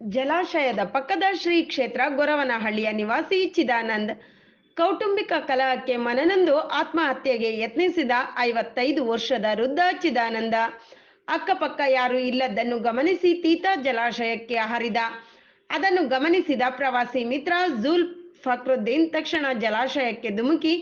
ಜಲಾಶಯದ ಪಕ್ಕದ ಶ್ರೀ ಕ್ಷೇತ್ರ ಗೊರವನಹಳ್ಳಿಯ ನಿವಾಸಿ ಚಿದಾನಂದ್. ಕೌಟುಂಬಿಕ ಕಲಹಕ್ಕೆ ಮನನೊಂದು ಆತ್ಮಹತ್ಯೆಗೆ ಯತ್ನಿಸಿದ ಐವತ್ತೈದು ವರ್ಷದ ವೃದ್ಧ ಚಿದಾನಂದ. ಅಕ್ಕಪಕ್ಕ ಯಾರು ಇಲ್ಲದನ್ನು ಗಮನಿಸಿ ತೀತ ಜಲಾಶಯಕ್ಕೆ ಹರಿದ. ಅದನ್ನು ಗಮನಿಸಿದ ಪ್ರವಾಸಿ ಮಿತ್ರ ಝುಲ್ ಫಕ್ರುದ್ದೀನ್ ತಕ್ಷಣ ಜಲಾಶಯಕ್ಕೆ ಧುಮುಕಿ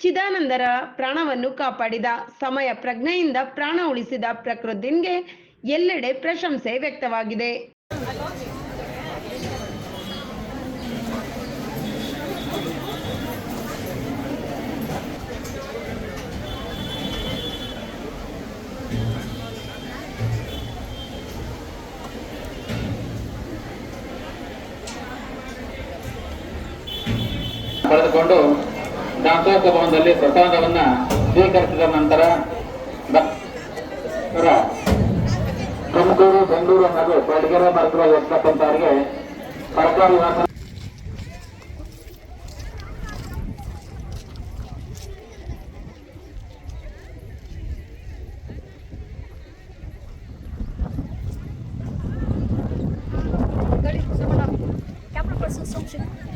ಚಿದಾನಂದರ ಪ್ರಾಣವನ್ನು ಕಾಪಾಡಿದ. ಸಮಯ ಪ್ರಜ್ಞೆಯಿಂದ ಪ್ರಾಣ ಉಳಿಸಿದ ಪ್ರಕೃದ್ದೀನ್ಗೆ ಎಲ್ಲೆಡೆ ಪ್ರಶಂಸೆ ವ್ಯಕ್ತವಾಗಿದೆ. ಪಡೆದುಕೊಂಡು ದಾಸೋಹ ಭವನದಲ್ಲಿ ಪ್ರಸಾದವನ್ನ ಸ್ವೀಕರಿಸಿದ ನಂತರ ತುಮಕೂರು, ಬೆಂಗಳೂರು ಹಾಗೂ ಪಡಿಗೆರೆ ಮಾರ್ಗದಲ್ಲಿ ಇರ್ತಕ್ಕಂಥವರಿಗೆ ಸರ್ಕಾರಿ ವಾಸ Thank ça